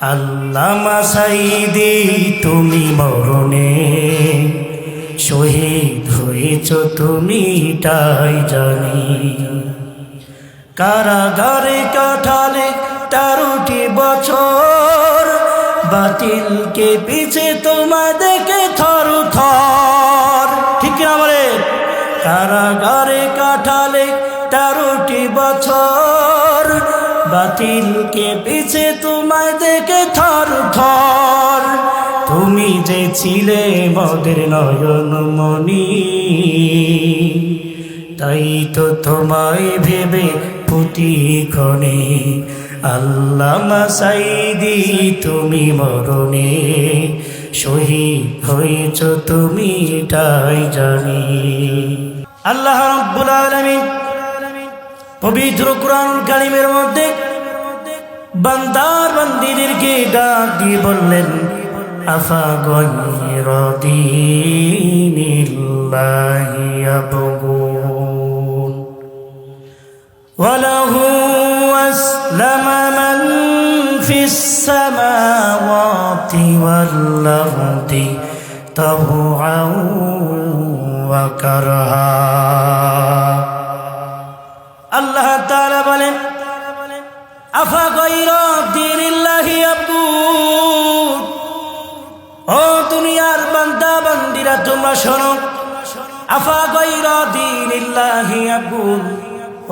আল্লামা সাইদি, তুমি মরণে। শহীদ হয়েছ তুমি, তাই জানি। কারাগারে কাঠালে তেরোটি বছর। বাতিলকে পিছে তোমায় দেখে থর থর। ঠিক বলে? কারাগারে কাঠালে তেরোটি বছর। বাতিলকে পিছে তোমায় দেখে থর থর। তুমি যে ছিলে মদের নয়ন মনি তাই তো তোমায় ভেবে পুতি ক্ষণে আল্লামা সাইদি তুমি মরণে। শহীদ হয়েছ তুমি এটাই জানি। আল্লাহ রব্বুল আলামিন পবিত্র কোরআন কালিমের মধ্যে বান্দার বান্দিদেরকে ডাক দিয়ে বললেন আফা গয়রদিনিল্লাহিয়াবগুন ওয়ালাহু আসলামা মান ফিস সামাওয়াতি শোনো, আফা গায়রা দীনিল্লাহি আবুদ।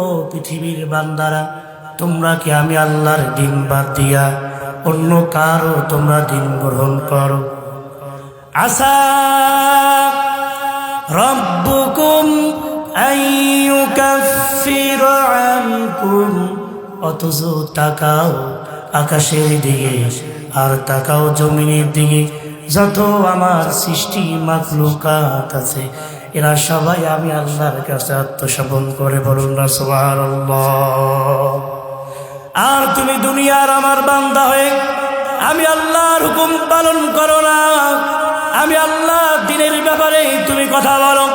ও পৃথিবীর বান্দারা, তোমরা কি আমি আল্লাহর দিন বাদ দিয়া অন্য কারও তোমরা দিন গ্রহণ করো? আসা রব্বুকুম আইয়ুকাফির আনকুম। অথচ তাকাও আকাশের দিকে আর তাকাও জমিনের দিকে। যত আমার সৃষ্টি মাকলুকাত আছে, এরা সবাই আমি আল্লাহর কাছে আত্মসমন করে বলুন না, সুবহানাল্লাহ। আর তুমি দুনিয়ার আমার বান্দা হয়ে আমি আল্লাহর হুকুম পালন করো না। আমি আল্লাহ দিনের ব্যাপারে তুমি কথা বলো।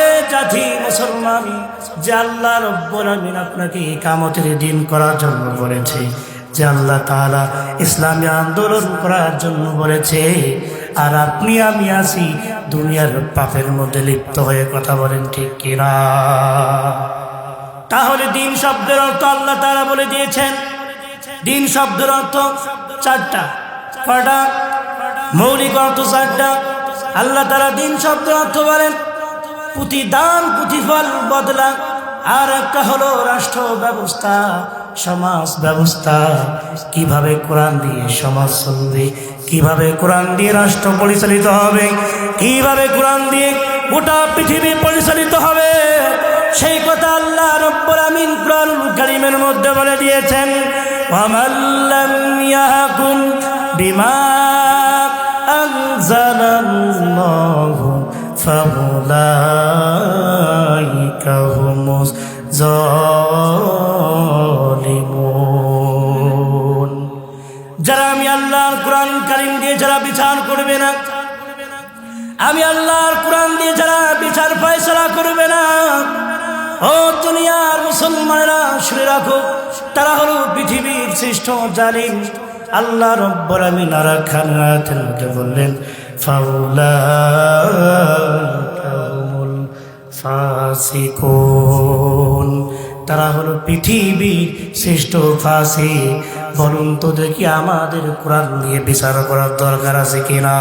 এ জাতি মুসলমান, যে আল্লাহ রব্বুল আমিন আপনাকে কামতের দিন করার জন্য বলেছে। যে আল্লাহ তাআলা ইসলামী আন্দোলন করার জন্য বলেছে, আর আপনি আমি আছি দুনিয়ার পাপের মধ্যে লিপ্ত হয়ে কথা বলেন ঠিক কিনা? তাহলে দিন শব্দের অর্থ আল্লাহ তারা বলে দিয়েছেন। দিন শব্দের অর্থ চারটা কটা মৌলিক অর্থ চারটা। আল্লাহ তারা দিন শব্দের অর্থ বলেন, প্রতিদান প্রতিফল বদলা, আর একটা হলো রাষ্ট্র ব্যবস্থা। সমাজ ব্যবস্থা। কীভাবে কোরআন দিয়ে সমাজ চলবে? কীভাবে কোরআন দিয়ে রাষ্ট্র পরিচালিত হবে? কীভাবে কোরআন দিয়ে গোটা পৃথিবী পরিচালিত হবে? সেই কথা আল্লাহ রব্বুল আমিন কুরআনুল কারীমের মধ্যে বলে দিয়েছেন বিমা আল্লাহর কোরআন কারীম দিয়ে যারা বিচার করবে না, আমি আল্লাহর কোরআন দিয়ে যারা বিচার ফয়সলা করবে না, ও দুনিয়ার মুসলমানেরা শুনে রাখো, তারা হলো পৃথিবীর শ্রেষ্ঠ জালিম। আল্লাহ রব্বর আমি নারা খান বললেন ফাসিকুন। তারা হলো পৃথিবীর শ্রেষ্ঠ ফাসি বলুন তো দেখি আমাদের কোরআন দিয়ে বিচার করার দরকার আছে কিনা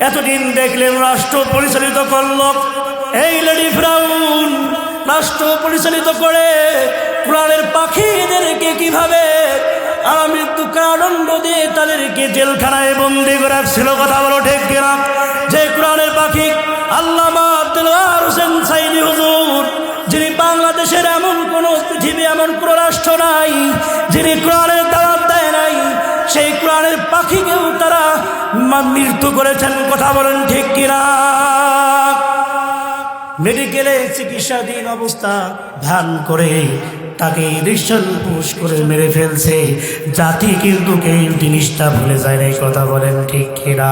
এতদিন দেখলেন রাষ্ট্র পরিচালিত করল। এই লেডি ফ্রাউন, রাষ্ট্র পরিচালিত করে কোরআনের পাখিদেরকে কীভাবে আমি কারণ্ড দিয়ে তাদেরকে জেলখানায় বন্দি করে ছিল কথা বলো ঠিক কিনা? যে কোরআনের পাখি আব্দুল হোসেন সাইদি হুজুর পৃথিবী এমন কোন রাষ্ট্র নাই যিনি কোরআনের দাওয়াত দেয় নাই সেই কোরআনের পাখিকেও তারা মা- মৃত্যু করেছেন কথা বলেন ঠিক কিনা মেডিকেলে চিকিৎসাধীন অবস্থা ধ্যান করে তাকে ইলেকশন পুশ করে মেরে ফেলছে জাতি কিন্তু কেউ জিনিসটা ভুলে যায় না এই কথা বলেন ঠিক কিনা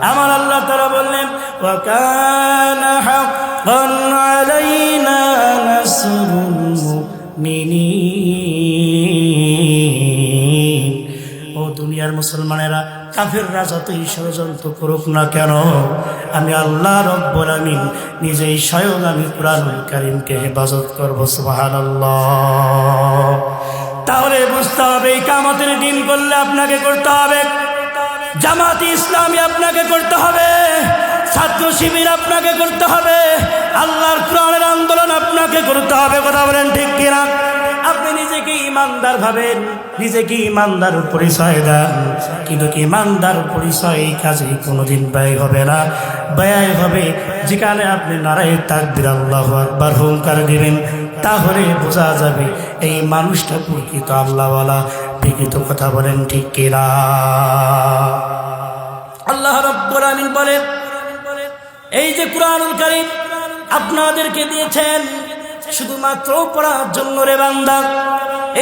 আমার আল্লাহ তারা বললেন وَكَانَ حَقًّا عَلَيْنَا ও দুনিয়ার মুসলমানেরা, কাফেররা যতই ষড়যন্ত্র করুক না কেন, আমি আল্লাহ রব্বর আমি নিজেই স্বয়ং আমি কোরআন করিমকে হেফাজত করব সুবাহান তাহলে বুঝতে হবে, এই কামতের দিন করলে আপনাকে করতে হবে। জামাতি ইসলামী আপনাকে করতে হবে। ছাত্র শিবির আপনাকে করতে হবে। আল্লাহর প্রাণের আন্দোলন আপনাকে করতে হবে। কথা বলেন ঠিক কিনা? আপনি নিজেকে ইমানদার ভাবেন, নিজেকে ইমানদার পরিচয় দেন। কিন্তু ইমানদার পরিচয় এই কাজে কোনোদিন ব্যয় হবে না। ব্যয় হবে যেখানে আপনি নারায় তাকবির আল্লাহ আকবার হুঙ্কার দিবেন। তাহলে বোঝা যাবে এই মানুষটা প্রকৃত আল্লাহওয়ালা। প্রকৃত কথা বলেন ঠিক কিনা? আল্লাহ রব্বুল আমিন বলেন এই যে কোরআনুল কারীম আপনাদেরকে দিয়েছেন, শুধুমাত্র পড়ার জন্য রে বান্দা।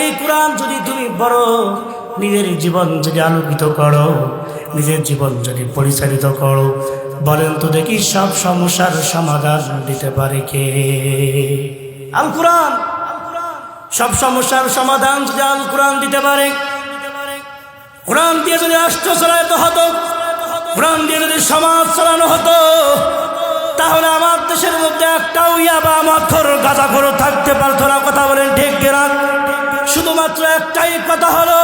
এই কোরআন যদি তুমি বড় নিজের জীবন যদি আলোকিত করো, নিজের জীবন যদি পরিচালিত করো, বলেন তো দেখি সব সমস্যার সমাধান দিতে পারে কে? আল কোরআন। সব সমস্যার সমাধান যদি আল কোরআন দিতে পারে, কোরআন দিয়ে যদি রাষ্ট্র চালাইতে হতো কোরআন দিয়ে যদি সমাজ চালানো হতো, তাহলে আমার দেশের মধ্যে একটাও ইয়াবা মাথর গাঁজা করে থাকতে পারতো না। কথা বলেন ঠিক কিনা? শুধুমাত্র একটাই কথা হলো,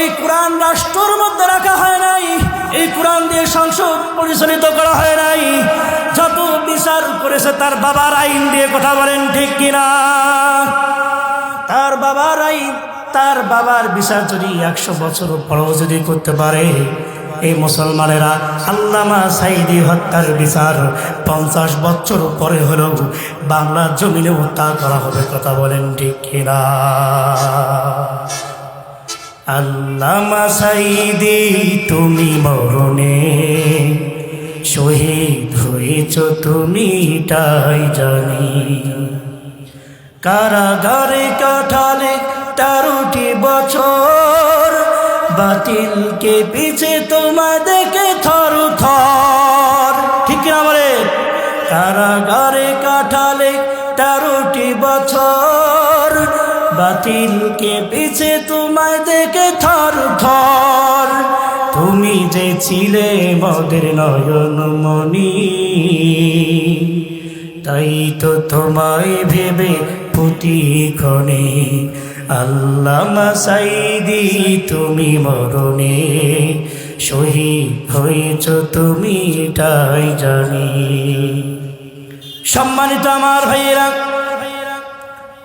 এই কোরআন রাষ্ট্রের মধ্যে রাখা হয় নাই, এই কোরআন দিয়ে সংসদ পরিচালিত করা হয় নাই। যত বিচার করেছে তার বাবার আইন দিয়ে কথা বলেন ঠিক কিনা? তার বাবার আইন, তার বাবার বিচার যদি একশো বছর পরেও যদি করতে পারে এই মুসলমানেরা আল্লামা সাইদি হত্যার বিচার পঞ্চাশ বছর পরে হলেও বাংলার জমিনেও তা করা হবে কথা বলেন ঠিক কিনা? আল্লামা সাইদি, তুমি মরণে শহীদ হয়েছ, তুমি তাই জানি। কারাগারে কাঠালে তেরোটি বছর বাতিলকে পিছে দেখে থর থর। ঠিক না বলে? কারাগারে কাঠালে তেরোটি বছর। বাতিলকে পিছে তোমায় দেখে থর থর। তুমি যে ছিলে মদের নয়ন মনি তাই তো তোমায় ভেবে পুতি ক্ষণে আল্লামা সাইদি, তুমি মরণে শহীদ হয়েছ, তুমি এটাই জানি। সম্মানিত আমার ভাইয়েরা,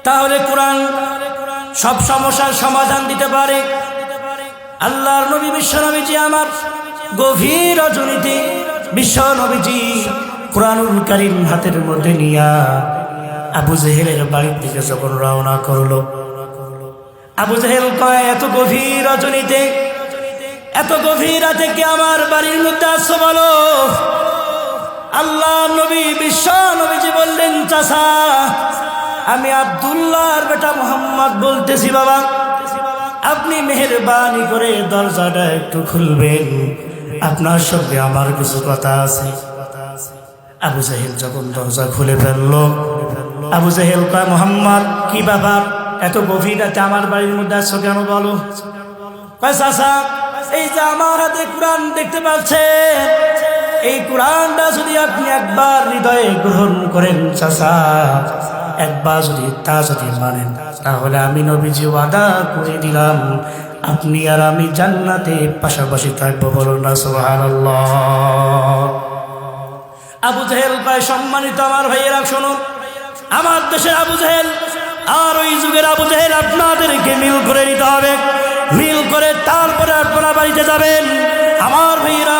তাহলে কোরআন সব সমস্যার সমাধান দিতে পারে। আল্লাহর নবী বিশ্ব নবীজি আমার গভীর রজনীতি বিশ্ব নবীজি কোরআনুল করিম হাতের মধ্যে নিয়া আবু জেহেলের বাড়ির দিকে যখন রওনা করল আবু জেহেল কয়, এত গভীর রজনীতে, এত গভীর রাতে কি আমার বাড়ির মধ্যে আসছো বলো? আল্লাহ নবী, বিশ্ব নবীজি বললেন চাষা আমি আবদুল্লাহর বেটা মোহাম্মদ বলতেছি বাবা। আপনি মেহরবানি করে দরজাটা একটু খুলবেন। আপনার সঙ্গে আমার কিছু কথা আছে। আবু জাহেল যখন দরজা খুলে ফেলল, আবু জাহেল কয়, মোহাম্মদ, কি ব্যাপার? এত গভীর রাতে আমার বাড়ির মধ্যে আসছো কেন বলো? এই যে আমার হাতে কোরআন দেখতে পাচ্ছেন এই কোরআনটা যদি আপনি একবার হৃদয়ে গ্রহণ করেন চাষা একবার যদি তা যদি মানেন, তাহলে আমি নবীজি ওয়াদা করে দিলাম, আপনি আর আমি জান্নাতে পাশাপাশি থাকব বলুন না, সুবহানাল্লাহ। আবু জাহেল পায় সম্মানিত আমার ভাইয়েরা, শোনো, আমার দেশে আবু জাহেল আর ওই যুগের আবু জাহেল আপনাদেরকে মিল করে নিতে হবে। মিল করে তারপরে আপনারা বাড়িতে যাবেন। আমার ভাইয়েরা,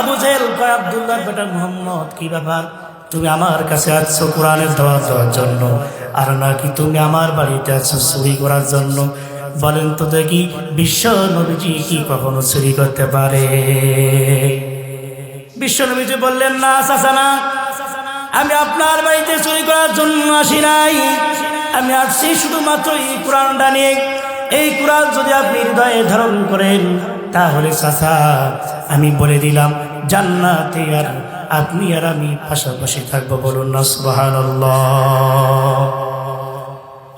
আবু জাহেল কয়, আবদুল্লাহ বেটা মোহাম্মদ, কি ব্যাপার? তুমি আমার কাছে আসছো কোরআনের দেওয়া দেওয়ার জন্য। আর নাকি তুমি আমার বাড়িতে আছো চুরি করার জন্য? বলেন তো দেখি, বিশ্ব নবীজি কি কখনো চুরি করতে পারে? বিশ্বনবীজি বললেন, না, চাচা, না। আমি আপনার বাড়িতে চুরি করার জন্য আসি নাই। আমি আসছি শুধুমাত্র এই কোরআনটা নিয়ে। এই কোরআন যদি আপনি হৃদয়ে ধারণ করেন, তাহলে চাচা, আমি বলে দিলাম, জান্নাতে আর আপনি আর আমি পাশাপাশি থাকব বলুন না, সুবহানাল্লাহ।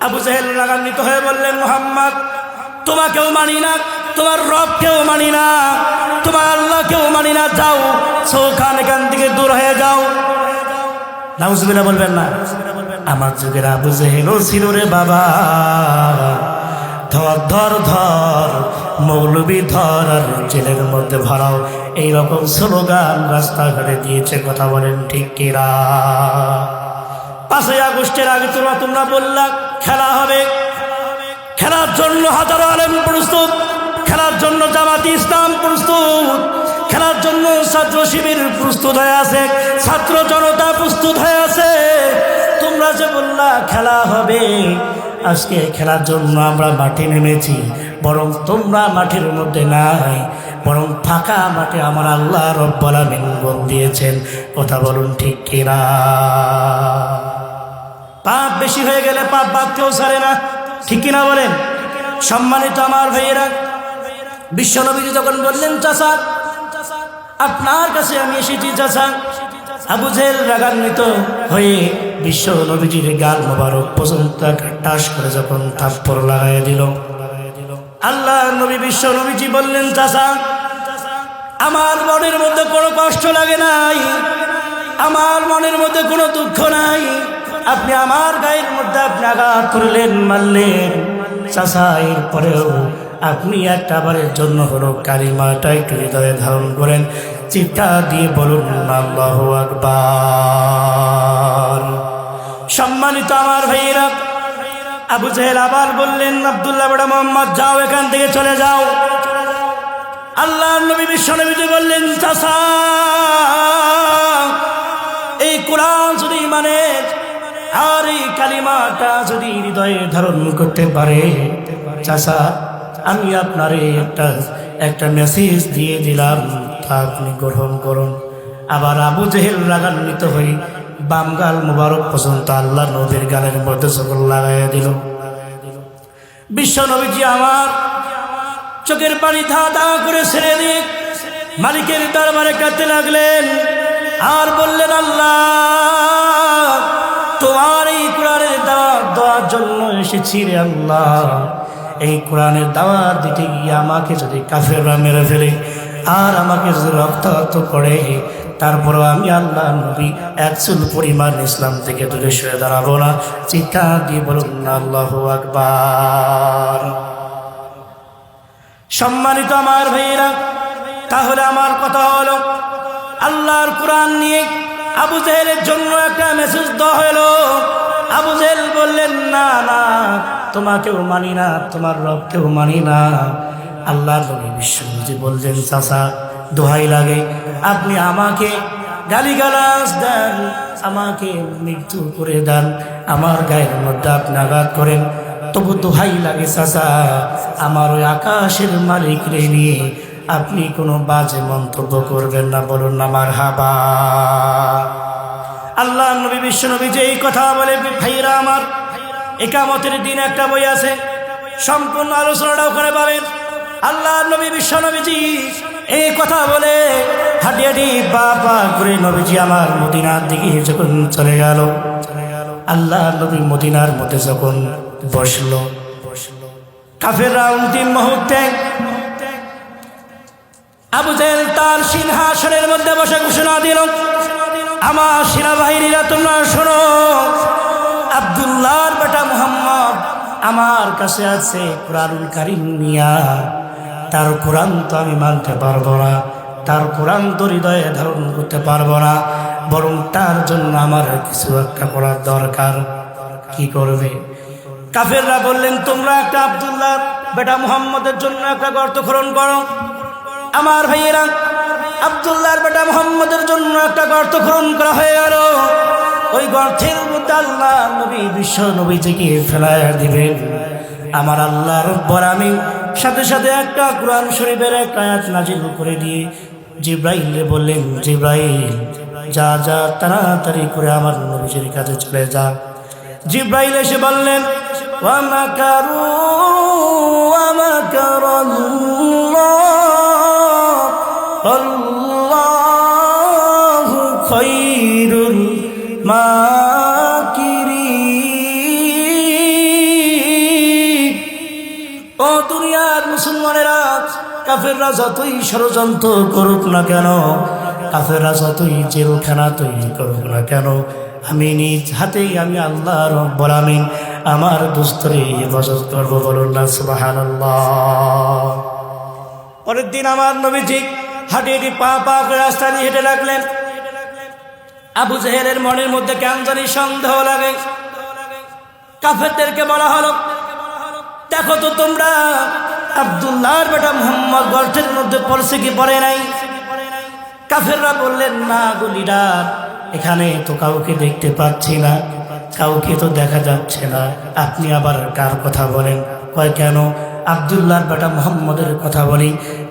আবু জাহেল রাগান্বিত হয়ে বললেন, মোহাম্মদ, তোমাকেও মানি না, তোমার রবকেও মানি না, তোমার আল্লাহকেও মানি না, যাও সৌখান এখান থেকে দূর হয়ে যাও। নাউজুবিল্লাহ বলবেন না। আমার যুগের আবু জেহেলও ছিল রে বাবা। ধর ধর ধর, মৌলবি ধর, আর জেলের মধ্যে ভরাও। এইরকম স্লোগান রাস্তাঘাটে দিয়েছে কথা বলেন ঠিক কিরা পাঁচই আগস্টের আগে তোমরা তোমরা বললা, খেলা হবে। খেলার জন্য হাজারো আলেম প্রস্তুত। খেলার জন্য জামাতি ইসলাম প্রস্তুত। খেলার জন্য ছাত্র শিবির প্রস্তুত হয়ে আছে। ছাত্র জনতা প্রস্তুত হয়ে আছে। বললা খেলা হবে, আজকে খেলার জন্য আমরা মাঠে নেমেছি, বরং তোমরা মাঠের মধ্যে নাই, বরং ফাঁকা মাঠে আমার আল্লাহ রব্বাল আমিন দিয়েছেন। কথা বলুন ঠিক কিনা? পাপ বেশি হয়ে গেলে পাপ বাদ কেউ সারে না। ঠিক কিনা বলেন? সম্মানিত আমার ভাইয়েরা, বিশ্বনবীজি যখন বললেন চাষা আপনার কাছে আমি এসেছি চাষা আবু জেল রাগান্বিত হয়ে বিশ্ব নবীজির গাল মোবারক পর্যন্ত টাস করে যখন থাপ্পড় লাগাই দিল। আল্লাহ নবী বিশ্ব নবীজি বললেন চাষা আমার মনের মধ্যে কোনো কষ্ট লাগে নাই। আমার মনের মধ্যে কোনো দুঃখ নাই। আপনি আমার গায়ের মধ্যে আপনি আঘাত করলেন, মারলেন। চাষা এর পরেও আপনি একটা বারের জন্য হলো কালিমাটা একটু হৃদয়ে ধারণ করেন। চিঠা দিয়ে বলুন, আল্লাহ আকবার। সম্মানিত আমার ভাইয়েরা, আবু জাহেল আবার বললেন, আবদুল্লাহ বড় মোহাম্মদ, যাও এখান থেকে চলে যাও। আল্লাহ নবী বিশ্ব নবীজি বললেন এই কোরআন যদি মানে আর এই কালিমাটা যদি হৃদয়ে ধারণ করতে পারে চাষা আমি আপনার একটা একটা মেসেজ দিয়ে দিলাম, তা আপনি গ্রহণ করুন। আবার আবু জেহেল রাগান্বিত হই বাম গাল মুবারক পর্যন্ত আল্লাহ নবীর গালের মধ্যে সকল লাগাইয়া দিল। বিশ্ব নবীজি আমার চোখের পানি ধা ধা করে ছেড়ে দিয়ে মালিকের দরবারে কাঁদতে লাগলেন। আর বললেন, আল্লাহ, তোমার এই কোরআনের দাওয়াত দেওয়ার জন্য এসেছি রে আল্লাহ। এই কোরআনের দাওয়াত দিতে গিয়ে আমাকে যদি কাফেররা মেরে ফেলে, আর আমাকে যদি রক্তাক্ত করে তারপরেও আমি আল্লাহ নবী একচুল পরিমাণ ইসলাম থেকে দূরে সরে দাঁড়াবো না। চিৎকার দিয়ে বলুন, আল্লাহ আকবার। সম্মানিত আমার ভাইয়েরা, তাহলে আমার কথা হলো, আল্লাহর কোরআন নিয়ে আবু জেহেলের জন্য একটা মেসেজ দেওয়া হলো। আবু জেহেল বললেন, না না, তোমাকেও মানি না, তোমার রবকেও মানি না। আল্লাহ নবী বিশ্বজি বললেন চাষা দোহাই লাগে। আপনি আমাকে গালিগালাজ দেন, আমাকে মৃত্যু করে দেন। আমার গায়ের মধ্যে আপনি আঘাত করেন। তবু দোহাই লাগে, চাচা। আমার ওই আকাশের মালিক রে নিয়ে আপনি কোনো বাজে মন্তব্য করবেন না, বলুন না আমার হাবা আল্লাহ নবী বিশ্ব নবী যে এই কথা বলে, ভাইরা আমার, একামতের দিন একটা বই আছে। সম্পূর্ণ আলোচনাটা ওখানে পাবেন। আল্লাহ নবী, বিশ্ব নবীজি এই কথা বলে হাঁটি পা পা করে নবীজি আমার মদিনার দিকে যখন চলে গেল, আল্লাহ নবী মদিনার মধ্যে যখন বসল, কাফেররা অন্তিম মুহূর্তে আবু জেল তার সিংহাসনের মধ্যে বসে ঘোষণা দিল, আমার সেনাবাহিনীরা তোমরা শোনো, আবদুল্লাহর বেটা মোহাম্মদ আমার কাছে আছে কোরআনুল কারিম নিয়া। তার কোরআন তো আমি মানতে পারব না। তার কোরআন তো হৃদয়ে ধারণ করতে পারব না। বরং তার জন্য আমার কিছু একটা করার দরকার। কি করবে? কাফেররা বললেন, তোমরা একটা আবদুল্লাহ, বেটা মুহাম্মদের জন্য একটা গর্ত খনন করো। আমার ভাইয়েরা, আবদুল্লাহর বেটা মুহাম্মদের জন্য একটা গর্ত খনন করা হয়ে গেল। ওই গর্তের মধ্যে আল্লাহ নবী, বিশ্ব নবীজিকে ফেলায় দিবেন। আমার আল্লাহ রব্বর আমি সাথে সাথে একটা কোরআন শরীফের একটা আয়াত নাজিল করে দিয়ে জিব্রাইলে বললেন, জিব্রাইল, যা যা, তাড়াতাড়ি করে আমার নবীজির কাছে চলে যা। জিব্রাইল এসে বললেন ওয়ামাকারু ওয়ামাকারাল্লাহ আল্লাহু খায়রুল মাকিরিন কাফেররা যতই ষড়যন্ত্র করুক না কেন, কাফেররা যতই জেলখানা তৈরি করুক না কেন, আমি নিজ হাতেই আমি আল্লাহ রব্বুল আমিন আমার দুস্তরে হেফাজত করব বলুন না, সুবহানাল্লাহ। পরের দিন আমার নবীজি হাঁটি পা পা করে রাস্তা দিয়ে হেঁটে রাখলেন আবু জেহেলের মনের মধ্যে কেমন জানি সন্দেহ লাগে। কাফেরদেরকে বলা হলো, দেখো তো তোমরা আবদুল্লাহর বেটা মোহাম্মদ গর্তের মধ্যে পড়ছে কি পড়ে নাই? কাফেররা বললেন, না গুলিডার এখানে তো কাউকে দেখতে পাচ্ছি না, কাউকে তো দেখা যাচ্ছে না। আপনি আবার কার কথা বলেন? কয়, কেন? আবদুল্লাহর বেটা মোহাম্মদের কথা বলি।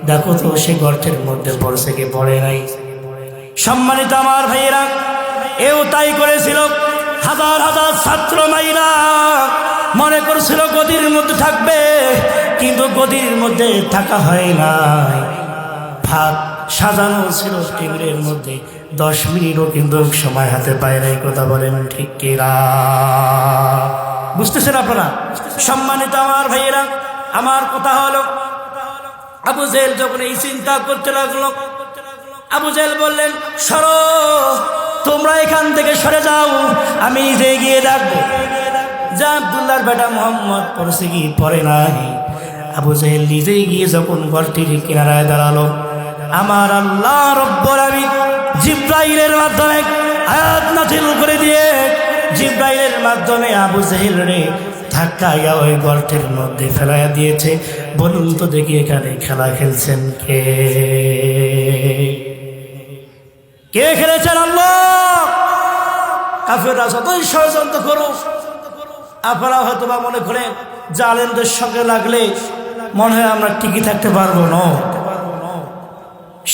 দেখো তো, সে গর্তের মধ্যে পড়ছে কি পড়ে নাই? সম্মানিত আমার ভাইয়েরা, এও তাই করেছিল। হাজার হাজার ছাত্র মাইরা মনে করছিল গদির মধ্যে থাকবে। কিন্তু গদির মধ্যে থাকা হয় নাই। ভাত সাজানো ছিল টেবিলের মধ্যে। দশ মিনিটও কিন্তু সময় হাতে পায় নাই, কথা বলেন ঠিক কিরা বুঝতেছেন আপনারা? সম্মানিত আমার ভাইয়েরা, আমার কথা হলো, আবু জেল যখন এই চিন্তা করতে লাগল, আবু জেল বললেন, সর, তোমরা এখান থেকে সরে যাও, আমি নিজে গিয়ে ডাকবো যা আবদুল্লাহর বেটা মোহাম্মদ পড়ছে কি পড়ে নাই? আবু জেহেল নিজেই গিয়ে যখন গড়টির কিনারায় দাঁড়াল, আমার আল্লাহ রব্বর আমি জিব্রাইলের মাধ্যমে আয়াত নাজিল করে দিয়ে, জিব্রাইলের মাধ্যমে আবু জেহেল রে ধাক্কাইয়া ওই গর্তের মধ্যে ফেলাইয়া দিয়েছে। বলুন তো দেখি এখানে খেলা খেলছেন কে? কে খেলেছেন আল্লাহ? যতই ষড়যন্ত্র করুক আপনারা হয়তো বা মনে করে জালেনদের সঙ্গে লাগলে মনে হয় আমরা টিকে থাকতে পারব না।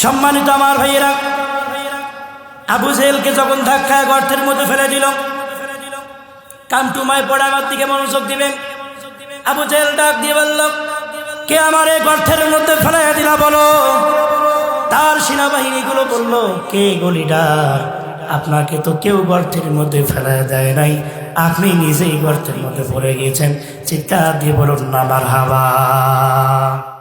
সম্মানিত আমার ভাইয়েরা, আবু জেলকে যখন ধাক্কায় গর্তের মধ্যে ফেলে দিল, কান্টুমায় পড়ে আমার দিকে মনোযোগ দিবেন। আবু জেল ডাক দিয়ে বলল, কে আমার এই গর্তের মধ্যে ফেলাইয়া দিলা বলো? তার সেনাবাহিনীগুলো বলল, কে গলিডার আপনাকে তো কেউ গর্তের মধ্যে ফেলা দেয় নাই। আপনি নিজেই গর্তের মধ্যে পড়ে গিয়েছেন। চিৎকার দিয়ে বলুন, না আমার হাওয়া